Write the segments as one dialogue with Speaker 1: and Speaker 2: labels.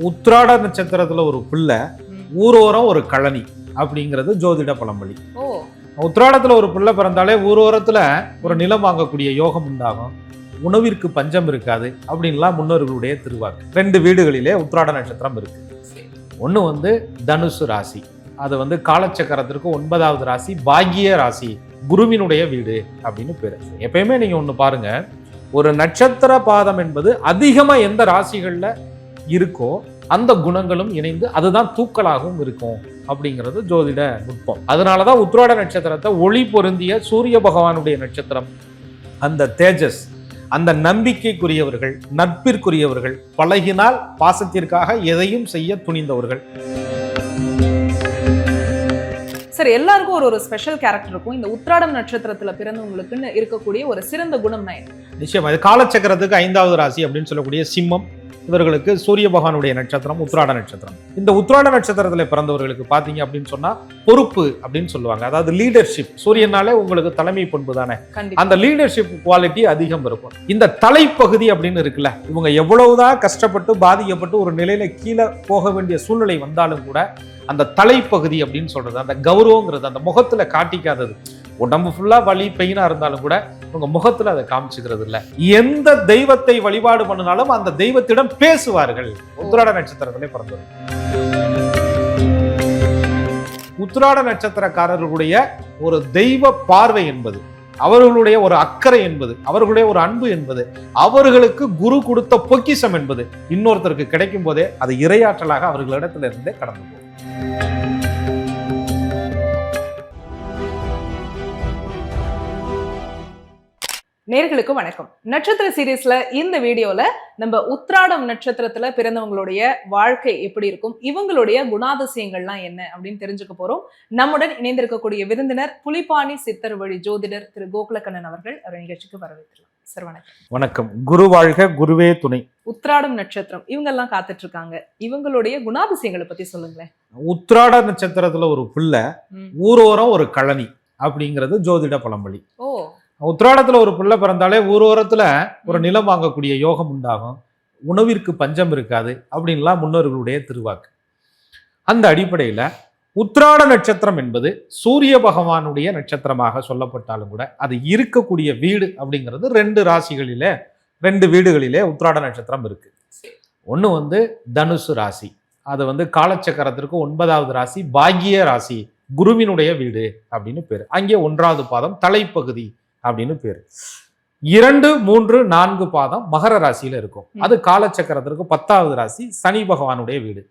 Speaker 1: உத்திராட நட்சத்திரத்துல ஒரு பிள்ளை ஊரோரம் ஒரு கழனி அப்படிங்கிறது ஜோதிட பழமொழி.
Speaker 2: ஓ.
Speaker 1: உத்திராடத்துல ஒரு பிள்ளை பிறந்தாலே ஊரோரத்துல ஒரு நிலம் வாங்கக்கூடிய யோகம் உண்டாகும். உணவிற்கு பஞ்சம் இருக்காது அப்படின்லாம் முன்னோர்களுடைய திருவாக்கு. ரெண்டு வீடுகளிலே உத்திராட நட்சத்திரம் இருக்கு. ஒன்று வந்து தனுசு ராசி. அது வந்து காலச்சக்கரத்திற்கு ஒன்பதாவது ராசி பாக்கிய ராசி குருவினுடைய வீடு அப்படின்னு பேரு. எப்பயுமே நீங்க ஒன்று பாருங்க. ஒரு நட்சத்திர பாதம் என்பது அதிகமா எந்த ராசிகள்ல இருக்கோ அந்த குணங்களும் இணைந்து அதுதான் தூக்கலாகவும் இருக்கும் அப்படிங்கிறது ஜோதிட நுட்பம். அதனாலதான் உத்திராட நட்சத்திரத்தை ஒளி பொருந்திய சூரிய பகவானுடைய நட்சத்திரம். அந்த தேஜஸ் அந்த நம்பிக்கைக்குரியவர்கள் நட்பிற்குரியவர்கள் பழகினால் பாசத்திற்காக எதையும் செய்ய துணிந்தவர்கள்.
Speaker 2: சார் எல்லாருக்கும் ஒரு ஒரு ஸ்பெஷல் கேரக்டர் இருக்கும். இந்த உத்திராடம் நட்சத்திரத்துல பிறந்தவங்களுக்குன்னு இருக்கக்கூடிய ஒரு சிறந்த குணம் நான்
Speaker 1: நிச்சயமா இது காலச்சக்கரத்துக்கு ஐந்தாவது ராசி அப்படின்னு சொல்லக்கூடிய சிம்மம். இவர்களுக்கு சூரிய பகவானுடைய நட்சத்திரம் உத்திராட நட்சத்திரம். இந்த உத்திராட நட்சத்திரத்தில் பிறந்தவர்களுக்கு பார்த்தீங்க அப்படின்னு சொன்னா பொறுப்பு அப்படின்னு சொல்லுவாங்க. அதாவது லீடர்ஷிப் சூரியனாலே உங்களுக்கு தலைமை பண்பு தானே? அந்த லீடர்ஷிப் குவாலிட்டி அதிகம் இருக்கும். இந்த தலைப்பகுதி அப்படின்னு இருக்குல்ல இவங்க எவ்வளவுதான் கஷ்டப்பட்டு பாதிக்கப்பட்டு ஒரு நிலையில கீழே போக வேண்டிய சூழ்நிலை வந்தாலும் கூட அந்த தலைப்பகுதி அப்படின்னு சொல்றது அந்த கௌரவங்கிறது அந்த முகத்துல காட்டிக்காதது. உடம்பு ஃபுல்லா வலி பெயினா இருந்தாலும் கூட உங்க முகத்துல அதை காமிச்சுக்கிறது இல்ல. எந்த தெய்வத்தை வழிபாடு பண்ணினாலும் அந்த தெய்வத்திடம் பேசுவார்கள். உத்திராட நட்சத்திரத்திலே பிறந்தது உத்திராட நட்சத்திரக்காரர்களுடைய ஒரு தெய்வ பார்வை என்பது அவர்களுடைய ஒரு அக்கறை என்பது அவர்களுடைய ஒரு அன்பு என்பது அவர்களுக்கு குரு கொடுத்த பொக்கிஷம் என்பது இன்னொருத்தருக்கு கிடைக்கும் போதே அது இரையாற்றலாக அவர்களிடத்திலிருந்தே கடந்து போகும்.
Speaker 2: நேர்களுக்கு வணக்கம். நட்சத்திர சீரீஸ்ல இந்த வீடியோல நம்ம உத்ராடம் நட்சத்திரத்துல பிறந்தவங்களுடைய வாழ்க்கை எப்படி இருக்கும்? இவங்களுடைய குணாதிசயங்கள்லாம் என்ன அப்படின்னு தெரிஞ்சுக்க போறோம். நம்முடன் இணைந்திருக்கக்கூடிய விருந்தினர் புலிபாணி சித்தர் வழி ஜோதிடர் திரு கோகுலக்கண்ணன் அவர்கள் அவர் நிகழ்ச்சிக்கு வரவேற்கலாம் சார் வணக்கம்.
Speaker 1: வணக்கம் குரு வாழ்க குருவே துணை.
Speaker 2: உத்ராடம் நட்சத்திரம். இவங்க எல்லாம் காத்துட்டு இருக்காங்க இவங்களுடைய குணாதிசயங்களை பத்தி சொல்லுங்களேன்.
Speaker 1: உத்திராட நட்சத்திரத்துல ஒரு பிள்ளை. ஊரோரம் ஒரு கழனி அப்படிங்கிறது ஜோதிட பழமொழி.
Speaker 2: ஓ.
Speaker 1: உத்திராடத்துல ஒரு பிள்ளை பிறந்தாலே ஊரோரத்துல ஒரு நிலம் வாங்கக்கூடிய யோகம் உண்டாகும். உணவிற்கு பஞ்சம் இருக்காது அப்படின்லாம் முன்னோர்களுடைய திருவாக்கு. அந்த அடிப்படையில உத்திராட நட்சத்திரம் என்பது சூரிய பகவானுடைய நட்சத்திரமாக சொல்லப்பட்டாலும் கூட அது இருக்கக்கூடிய வீடு அப்படிங்கிறது ரெண்டு ராசிகளிலே ரெண்டு வீடுகளிலே உத்திராட நட்சத்திரம் இருக்கு. ஒன்று வந்து தனுசு ராசி. அது வந்து காலச்சக்கரத்திற்கு ஒன்பதாவது ராசி பாக்கிய ராசி குருவினுடைய வீடு அப்படின்னு பேர். அங்கே ஒன்றாவது பாதம் தலைப்பகுதி அப்படின்னு பேர். இரண்டு மூன்று நான்கு பாதம் மகர ராசியில இருக்கும். அது காலச்சக்கரத்திற்கு பத்தாவது ராசி சனி பகவானுடைய வீடு.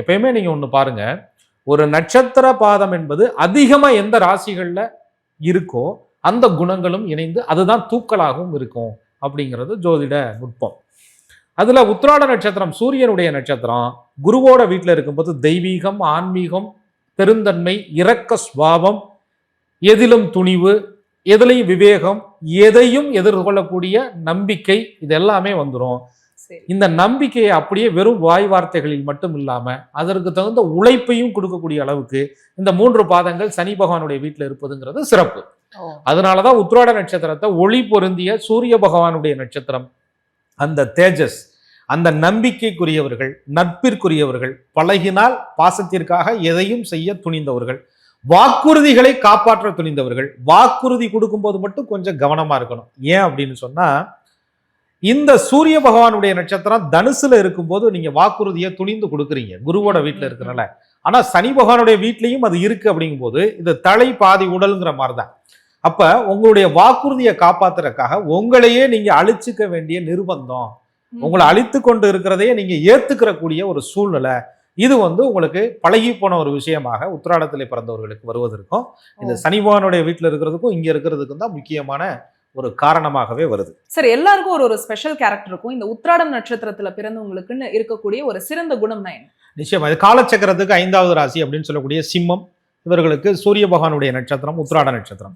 Speaker 1: எப்பயுமே நீங்க ஒண்ணு பாருங்க. ஒரு நட்சத்திர பாதம் என்பது அதிகமாக எந்த ராசிகளில் இருக்கோ அந்த குணங்களும் இணைந்து அதுதான் தூக்கலாகவும் இருக்கும் அப்படிங்கிறது ஜோதிட நுட்பம். அதில் உத்திராட நட்சத்திரம் சூரியனுடைய நட்சத்திரம் குருவோட வீட்டில் இருக்கும்போது தெய்வீகம் ஆன்மீகம் பெருந்தன்மை இரக்க சுபாவம் எதிலும் துணிவு எதிலையும் விவேகம் எதையும் எதிர்கொள்ளக்கூடிய நம்பிக்கை இது எல்லாமே வந்துடும் இந்த நம்பிக்கையை அப்படியே வெறும் வாய் வார்த்தைகளில் மட்டும் இல்லாம அதற்கு தகுந்த உழைப்பையும் கொடுக்கக்கூடிய அளவுக்கு இந்த மூன்று பாதங்கள் சனி பகவானுடைய வீட்டில் இருப்பதுங்கிறது சிறப்பு. அதனாலதான் உத்திராட நட்சத்திரத்தை ஒளி பொருந்திய சூரிய பகவானுடைய நட்சத்திரம். அந்த தேஜஸ் அந்த நம்பிக்கைக்குரியவர்கள் நட்பிற்குரியவர்கள் பழகினால் பாசத்திற்காக எதையும் செய்ய துணிந்தவர்கள். வாக்குறுதிகளை காப்பாற்ற துணிந்தவர்கள். வாக்குறுதி கொடுக்கும்போது மட்டும் கொஞ்சம் கவனமா இருக்கணும். ஏன் அப்படின்னு சொன்னா இந்த சூரிய பகவானுடைய நட்சத்திரம் தனுசுல இருக்கும்போது நீங்க வாக்குறுதியை துணிந்து கொடுக்குறீங்க குருவோட வீட்டுல இருக்கிறனால. ஆனா சனி பகவானுடைய வீட்லயும் அது இருக்கு அப்படிங்கும்போது இது தலை பாதி உடல்ங்கிற மாதிரி தான் அப்ப உங்களுடைய வாக்குறுதியை காப்பாத்துறதுக்காக உங்களையே நீங்க அழிச்சுக்க வேண்டிய நிர்பந்தம். உங்களை அழித்து கொண்டு இருக்கிறதையே நீங்க ஏத்துக்கிற கூடிய ஒரு சூழ்நிலை. இது வந்து உங்களுக்கு பழகி போன ஒரு விஷயமாக உத்திராடத்திலே பிறந்தவர்களுக்கு வருவதற்கும் இந்த சனி பகவானுடைய வீட்டுல இருக்கிறதுக்கும் இங்க இருக்கிறதுக்கும் தான் முக்கியமான ஒரு காரணமாகவே வருது.
Speaker 2: சார் எல்லாருக்கும் ஒரு ஒரு ஸ்பெஷல் கேரக்டர் இருக்கும். இந்த உத்ராடம் நட்சத்திரத்துல பிறந்தவங்களுக்குன்னு இருக்கக்கூடிய ஒரு சிறந்த குணம் தான் என்ன?
Speaker 1: நிச்சயமா இது காலச்சக்கரத்துக்கு ஐந்தாவது ராசி அப்படின்னு சொல்லக்கூடிய சிம்மம் இவர்களுக்கு சூரிய பகவானுடைய நட்சத்திரம் உத்திராட நட்சத்திரம்.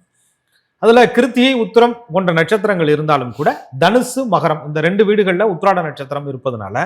Speaker 1: அதுல கிருத்திகை உத்திரம் போன்ற நட்சத்திரங்கள் இருந்தாலும் கூட தனுசு மகரம் இந்த ரெண்டு வீடுகள்ல உத்திராட நட்சத்திரம் இருப்பதனால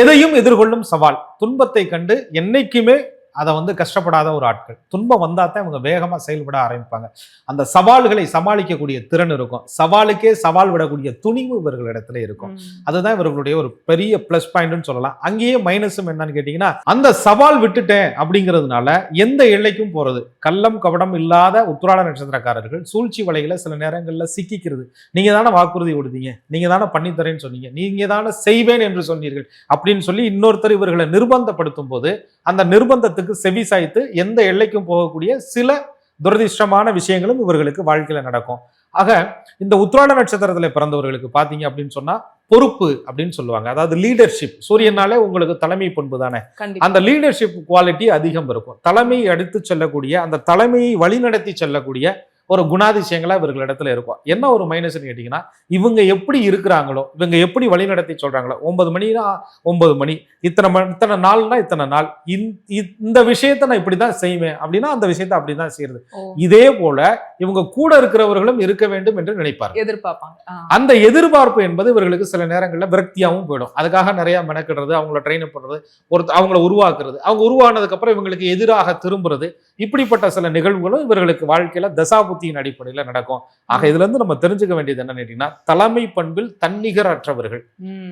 Speaker 1: எதையும் எதிர்கொள்ளும் சவால். துன்பத்தை கண்டு என்னைக்குமே அதை வந்து கஷ்டப்படாத ஒரு ஆட்கள். துன்பம் வந்தா தான் இவங்க வேகமா செயல்பட ஆரம்பிப்பாங்க. அந்த சவால்களை சமாளிக்கக்கூடிய திறன் இருக்கும். சவாலுக்கே சவால் விடக்கூடிய துணிவு இவர்களிடத்துல இருக்கும். அதுதான் இவர்களுடைய ஒரு பெரிய ப்ளஸ் பாயிண்ட்னு சொல்லலாம். அங்கேயே மைனஸும் என்னன்னு கேட்டீங்கன்னா அந்த சவால் விட்டுட்டேன் அப்படிங்கிறதுனால எந்த எல்லைக்கும் போறது. கள்ளம் கபடம் இல்லாத உத்திராட நட்சத்திரக்காரர்கள் சூழ்ச்சி வலைகளை சில நேரங்கள்ல சிக்கிக்கிறது. நீங்க தானே வாக்குறுதி கொடுத்தீங்க. நீங்க தானே பண்ணித்தரேன்னு சொன்னீங்க. நீங்க தானே செய்வேன் என்று சொன்னீர்கள் அப்படின்னு சொல்லி இன்னொருத்தர் இவர்களை நிர்பந்தப்படுத்தும் போது அந்த நிர்பந்தத்துக்கு செவி சாய்த்து எந்த எல்லைக்கும் போகக்கூடிய சில துரதிர்ஷ்டமான விஷயங்களும் இவர்களுக்கு வாழ்க்கையில நடக்கும். ஆக இந்த உத்திராட நட்சத்திரத்துல பிறந்தவர்களுக்கு பாத்தீங்க அப்படின்னு சொன்னா பொறுப்பு அப்படின்னு சொல்லுவாங்க. அதாவது லீடர்ஷிப் சூரியனாலே உங்களுக்கு தலைமை பண்பு தானே. அந்த லீடர்ஷிப் குவாலிட்டி அதிகம் இருக்கும். தலைமையை எடுத்து செல்லக்கூடிய அந்த தலைமையை வழிநடத்தி செல்லக்கூடிய ஒரு குணாதிசயங்களா இவர்களிடத்துல இருக்கும். என்ன ஒரு மைனஸ்னு கேட்டீங்கன்னா இவங்க எப்படி இருக்கிறாங்களோ இவங்க எப்படி வழிநடத்தி சொல்றாங்களோ ஒன்பது மணினா ஒன்பது மணி இத்தனை மணி இத்தனை நாள்னா இத்தனை நாள் இந்த- விஷயத்தை நான் இப்படிதான் செய்வேன் அப்படின்னா அந்த விஷயத்தை அப்படிதான் செய்யறது.
Speaker 2: ஓ,
Speaker 1: இதே போல இவங்க கூட இருக்கிறவர்களும் இருக்க வேண்டும் என்று நினைப்பார்கள்.
Speaker 2: எதிர்பார்ப்பாங்க.
Speaker 1: அந்த எதிர்பார்ப்பு என்பது இவர்களுக்கு சில நேரங்களில் விரக்தியாகவும் போயிடும். அதுக்காக நிறைய மெனக்கிடுறது அவங்கள ட்ரெயின் பண்றது ஒரு அவங்கள உருவாக்குறது. அவங்க உருவானதுக்கு அப்புறம் இவங்களுக்கு எதிராக திரும்புறது இப்படிப்பட்ட சில நிகழ்வுகளும் இவர்களுக்கு வாழ்க்கையில தசாபுத்தியின் அடிப்படையில் நடக்கும். ஆக இதுல இருந்து நம்ம தெரிஞ்சுக்க வேண்டியது என்னன்னு கேட்டீங்கன்னா தலைமை பண்பில் தன்னிகரற்றவர்கள்.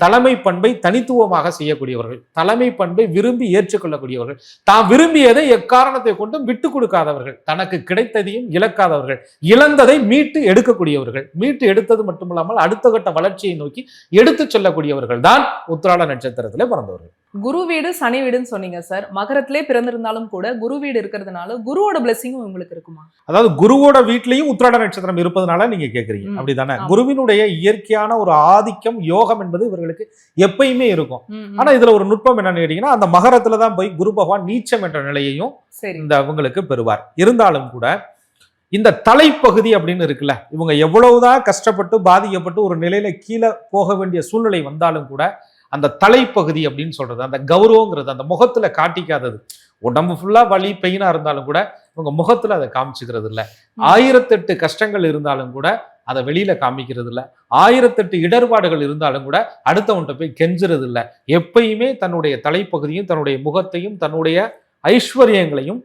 Speaker 1: தலைமை பண்பை தனித்துவமாக செய்யக்கூடியவர்கள். தலைமை பண்பை விரும்பி ஏற்றுக்கொள்ளக்கூடியவர்கள். தாம் விரும்பியதை எக்காரணத்தை கொண்டும் விட்டு கொடுக்காதவர்கள். தனக்கு கிடைத்ததையும் இழக்காதவர்கள். இழந்ததை மீட்டு எடுக்கக்கூடியவர்கள். மீட்டு எடுத்தது மட்டுமில்லாமல் அடுத்த கட்ட வளர்ச்சியை நோக்கி எடுத்துச் செல்லக்கூடியவர்கள் தான் உத்திராட நட்சத்திரத்திலே பிறந்தவர்கள்.
Speaker 2: குரு வீடு சனி வீடுன்னு சொன்னீங்க சார் மகரத்திலே பிறந்திருந்தாலும் கூட குரு வீடு இருக்கிறதுனால குருவோட பிளெஸிங்கும் உங்களுக்கு இருக்குமா?
Speaker 1: அதாவது குருவோட வீட்லயும் உத்திராட நட்சத்திரம் இருப்பதனால நீங்க கேக்குறீங்க. அப்படிதானே. குருவினுடைய இயற்கையான ஒரு ஆதிக்கம் யோகம் என்பது இவர்களுக்கு எப்பயுமே இருக்கும். ஆனா இதுல ஒரு நுட்பம் என்னன்னு கேட்டீங்கன்னா அந்த மகரத்துல தான் போய் குரு பகவான் நீச்சம் என்ற நிலையையும்
Speaker 2: சரி.
Speaker 1: இந்த அவங்களுக்கு பெறுவார். இருந்தாலும் கூட இந்த தலைப்பகுதி அப்படின்னு இருக்குல்ல இவங்க எவ்வளவுதான் கஷ்டப்பட்டு பாதிக்கப்பட்டு ஒரு நிலையில கீழே போக வேண்டிய சூழ்நிலை வந்தாலும் கூட அந்த தலைப்பகுதி அப்படின்னு சொல்றது அந்த கௌரவங்கிறது அந்த முகத்துல காட்டிக்காதது. உடம்பு ஃபுல்லா வலி பெயினா இருந்தாலும் கூட இவங்க முகத்துல அதை காமிச்சுக்கிறது இல்ல ஆயிரத்தெட்டு கஷ்டங்கள் இருந்தாலும் கூட அதை வெளியில காமிக்கிறது இல்ல ஆயிரத்தெட்டு இடர்பாடுகள் இருந்தாலும் கூட அடுத்தவன்கிட்ட போய் கெஞ்சுறது இல்ல எப்பயுமே தன்னுடைய தலைப்பகுதியும் தன்னுடைய முகத்தையும் தன்னுடைய ஐஸ்வர்யங்களையும்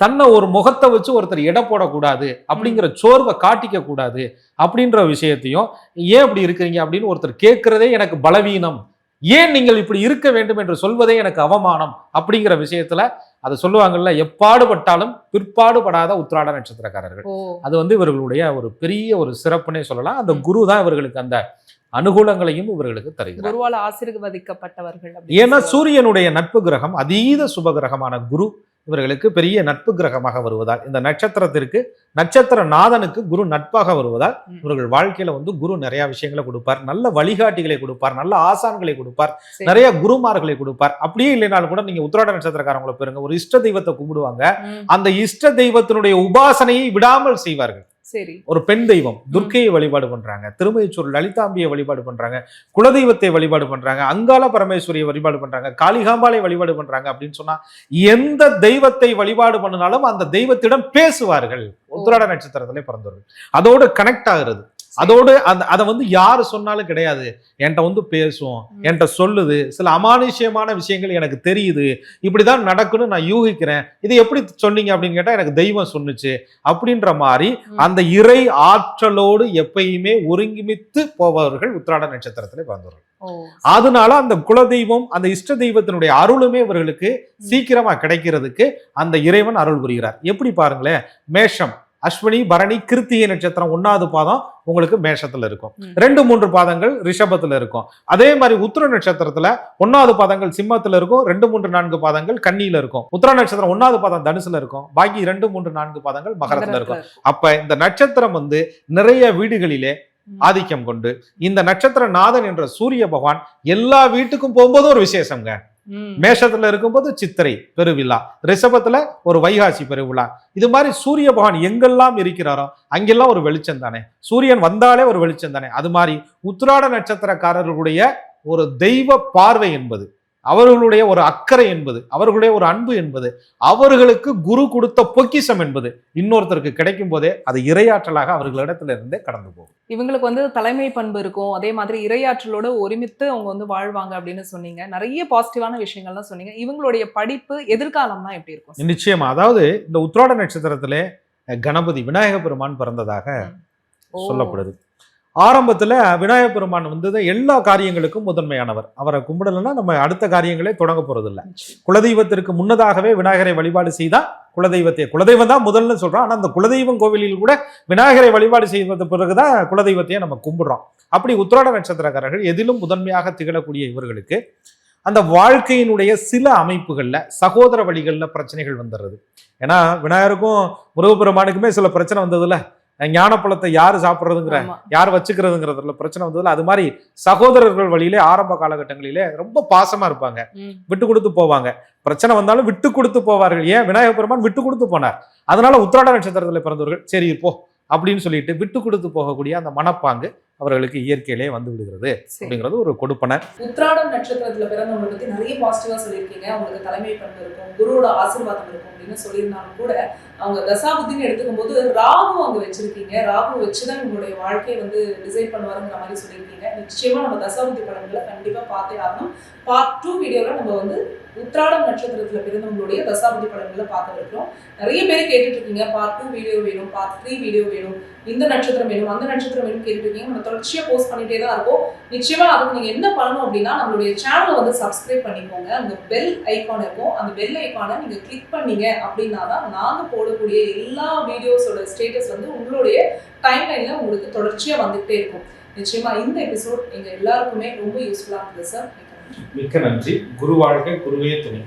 Speaker 1: தன்னை ஒரு முகத்தை வச்சு ஒருத்தர் எடை போடக்கூடாது அப்படிங்கிற சோர்வை காட்டிக்க கூடாது அப்படின்ற விஷயத்தையும் ஏன் இப்படி இருக்கிறீங்க? அப்படின்னு ஒருத்தர் கேட்கிறதே எனக்கு பலவீனம். ஏன் நீங்கள் இப்படி இருக்க வேண்டும் என்று சொல்வதே எனக்கு அவமானம் அப்படிங்கிற விஷயத்துல அதை சொல்லுவாங்கல்ல எப்பாடுபட்டாலும் பிற்பாடுபடாத உத்திராட நட்சத்திரக்காரர்கள். அது வந்து இவர்களுடைய ஒரு பெரிய ஒரு சிறப்புனே சொல்லலாம். அந்த குரு தான் இவர்களுக்கு அந்த அனுகூலங்களையும் இவர்களுக்கு தருகிறார்.
Speaker 2: குருவால ஆசீர்வதிக்கப்பட்டவர்கள்
Speaker 1: ஏன்னா. சூரியனுடைய நட்பு கிரகம் அதீத சுப கிரகமான குரு இவர்களுக்கு பெரிய நட்பு கிரகமாக வருவதால் இந்த நட்சத்திரத்திற்கு நட்சத்திர நாதனுக்கு குரு நட்பாக வருவதால். இவர்கள் வாழ்க்கையில வந்து குரு நிறைய விஷயங்களை கொடுப்பார். நல்ல வழிகாட்டிகளை கொடுப்பார். நல்ல ஆசான்களை கொடுப்பார். நிறைய குருமார்களை கொடுப்பார். அப்படியே இல்லைனாலும் கூட நீங்க உத்திராட நட்சத்திரக்காரங்களை பெறுங்க ஒரு இஷ்ட தெய்வத்தை கும்பிடுவாங்க. அந்த இஷ்ட தெய்வத்தினுடைய உபாசனையை விடாமல் செய்வார்கள்.
Speaker 2: சரி.
Speaker 1: ஒரு பெண் தெய்வம் துர்க்கையை வழிபாடு பண்றாங்க திருமயச்சூர் லலிதாம்பியை வழிபாடு பண்றாங்க குலதெய்வத்தை வழிபாடு பண்றாங்க அங்காள பரமேஸ்வரியை வழிபாடு பண்றாங்க காளிகாம்பாலை வழிபாடு பண்றாங்க அப்படின்னு சொன்னா எந்த தெய்வத்தை வழிபாடு பண்ணினாலும் அந்த தெய்வத்திடம் பேசுவார்கள். உத்திராட நட்சத்திரத்திலே பிறந்தவர்கள். அதோடு கனெக்ட் ஆகுறது. அதோடு அந்த அதை வந்து யாரு சொன்னாலும் கிடையாது. என்கிட்ட வந்து பேசும்
Speaker 2: ம்.
Speaker 1: என்கிட்ட சொல்லுது சில அமானுஷ்யமான விஷயங்கள் எனக்கு தெரியுது இப்படிதான் நடக்கும்னு நான் யூகிக்கிறேன். இது எப்படி சொன்னீங்க அப்படின்னு கேட்டா எனக்கு தெய்வம் சொன்னுச்சு அப்படின்ற மாதிரி. அந்த இறை ஆற்றலோடு எப்பயுமே ஒருங்கிமித்து போபவர்கள் உத்திராட நட்சத்திரத்திலே பிறந்தவர்கள் அதனால அந்த குலதெய்வம் அந்த இஷ்ட தெய்வத்தினுடைய அருளுமே இவர்களுக்கு சீக்கிரமா கிடைக்கிறதுக்கு அந்த இறைவன் அருள் புரிகிறார். எப்படி பாருங்களேன் மேஷம். அஸ்வினி பரணி கிருத்திகை நட்சத்திரம் ஒன்னாவது பாதம் உங்களுக்கு மேஷத்துல இருக்கும். ரெண்டு மூன்று பாதங்கள் ரிஷபத்துல இருக்கும். அதே மாதிரி உத்திர நட்சத்திரத்துல ஒன்னாவது பாதங்கள் சிம்மத்துல இருக்கும். ரெண்டு மூன்று நான்கு பாதங்கள் கன்னியில இருக்கும். உத்திர நட்சத்திரம் ஒன்னாவது பாதம் தனுசுல இருக்கும். பாக்கி ரெண்டு மூன்று நான்கு பாதங்கள் மகரத்துல இருக்கும். அப்ப இந்த நட்சத்திரம் வந்து நிறைய வீடுகளிலே. ஆதிக்கம் கொண்டு இந்த நட்சத்திர நாதன் என்ற சூரிய பகவான் எல்லா வீட்டுக்கும் போகும்போது ஒரு விசேஷங்க. மேஷத்துல இருக்கும்போது சித்திரை பெருவிழா. ரிஷபத்துல ஒரு வைகாசி பெருவிழா. இது மாதிரி சூரிய பகவான் எங்கெல்லாம் இருக்கிறாரோ அங்கெல்லாம் ஒரு வெளிச்சம் தானே. சூரியன் வந்தாலே ஒரு வெளிச்சம் தானே. அது மாதிரி உத்திராட நட்சத்திரக்காரர்களுடைய ஒரு தெய்வ பார்வை என்பது. அவர்களுடைய ஒரு அக்கறை என்பது அவர்களுடைய ஒரு அன்பு என்பது அவர்களுக்கு குரு கொடுத்த பொக்கிஷம் என்பது இன்னொருத்தருக்கு கிடைக்கும் போதே அது இரையாற்றலாக அவர்களிடத்துல இருந்தே கடந்து போகும்.
Speaker 2: இவங்களுக்கு வந்து தலைமை பண்பு இருக்கும். அதே மாதிரி இரையாற்றலோட ஒருமித்து அவங்க வந்து வாழ்வாங்க அப்படின்னு சொன்னீங்க. நிறைய பாசிட்டிவான விஷயங்கள்லாம் சொன்னீங்க. இவங்களுடைய படிப்பு எதிர்காலம்னா எப்படி இருக்கும்?
Speaker 1: நிச்சயமா. அதாவது இந்த உத்ராட நட்சத்திரத்திலே கணபதி விநாயக பெருமான் பிறந்ததாக. சொல்லப்படுது. ஆரம்பத்துல விநாயக பெருமான் வந்து எல்லா காரியங்களுக்கும் முதன்மையானவர். அவரை கும்பிடலைன்னா நம்ம அடுத்த காரியங்களே தொடங்க போறது இல்ல குலதெய்வத்திற்கு முன்னதாகவே விநாயகரை வழிபாடு செய்தா குலதெய்வத்தை குலதெய்வம் தான் முதல்ல சொல்றோம். ஆனா அந்த குலதெய்வம் கோவிலில் கூட விநாயகரை வழிபாடு செய்வது பிறகுதான் குலதெய்வத்தையே நம்ம கும்பிடுறோம். அப்படி உத்திராட நட்சத்திரக்காரர்கள் எதிலும் முதன்மையாக திகழக்கூடிய இவர்களுக்கு அந்த வாழ்க்கையினுடைய சில அமைப்புகள்ல சகோதர வழிகள்ல பிரச்சனைகள் வந்துடுறது. ஏன்னா விநாயகருக்கும் முருகப்பெருமானுக்குமே சில பிரச்சனை வந்ததுல ஞானப்பழத்தை யாரு சாப்பிட்றதுங்கிற. யார் வச்சுக்கிறதுங்கிறதுல பிரச்சனை வந்ததுல அது மாதிரி சகோதரர்கள் வழியிலே ஆரம்ப காலகட்டங்களிலே ரொம்ப பாசமா இருப்பாங்க. விட்டு கொடுத்து போவாங்க. பிரச்சனை வந்தாலும் விட்டு கொடுத்து போவார்கள். ஏன்? விநாயகர் பெருமான் விட்டு கொடுத்து போனார். அதனால உத்திராட நட்சத்திரத்தில் பிறந்தவர்கள் சரி போ அப்படின்னு சொல்லிட்டு விட்டு கொடுத்து போகக்கூடிய அந்த மனப்பாங்கு அவர்களுக்கு இயற்கையிலே வந்து விடுகிறது. அப்படிங்கிறது ஒரு கொடுப்பனை.
Speaker 2: உத்ராடம் நட்சத்திரத்துல பிறந்தவங்களை பத்தி நிறைய பாசிட்டிவா சொல்லியிருக்கீங்க. அவங்களுக்கு தலைமை பண்பு இருக்கும் குருவோட ஆசீர்வாதம் இருக்கும் அப்படின்னு சொல்லியிருந்தாலும் கூட அவங்க தசாபுத்தின்னு எடுத்துக்கும் போது ராகு அங்க வச்சிருக்கீங்க. ராகு வச்சுதான் உங்களுடைய வாழ்க்கையை வந்து டிசைட் பண்ணுவாருங்கிற மாதிரி சொல்லியிருக்கீங்க. நிச்சயமா நம்ம தசாபுத்தி படங்களை கண்டிப்பா பார்த்தே ஆகணும். பார்ட் டூ வீடியோவில் நம்ம வந்து உத்ராடம் நட்சத்திரத்தில் பிறந்தவங்களுடைய தசாபதி படங்களை பார்க்க இருக்கிறோம் நிறைய பேர் கேட்டுட்டு இருக்கீங்க பார்ட் டூ வீடியோ வேணும் பார்ட் த்ரீ வீடியோ வேணும் இந்த நட்சத்திரம் வேணும் அந்த நட்சத்திரம் வேணும் கேட்டுட்டு இருக்கீங்க நம்ம தொடர்ச்சியாக போஸ்ட் பண்ணிட்டே தான் இருக்கும். நிச்சயமாக அதுக்கு நீங்கள் என்ன பண்ணணும் அப்படின்னா நம்மளுடைய சேனலை வந்து சப்ஸ்கிரைப் பண்ணிக்கோங்க. அந்த பெல் ஐக்கான் இருக்கும். அந்த பெல் ஐக்கானை நீங்கள் கிளிக் பண்ணீங்க அப்படின்னா தான் நாங்கள் போடக்கூடிய எல்லா வீடியோஸோட ஸ்டேட்டஸ் வந்து உங்களுடைய டைம்லைனில் உங்களுக்கு தொடர்ச்சியாக வந்துகிட்டே இருக்கும். நிச்சயமாக இந்த எபிசோட் எங்கள் எல்லாருக்குமே ரொம்ப யூஸ்ஃபுல்லாக இருந்தது சார்
Speaker 1: மிக்க நன்றி. குரு வாழ்க்கை குருவே துணை.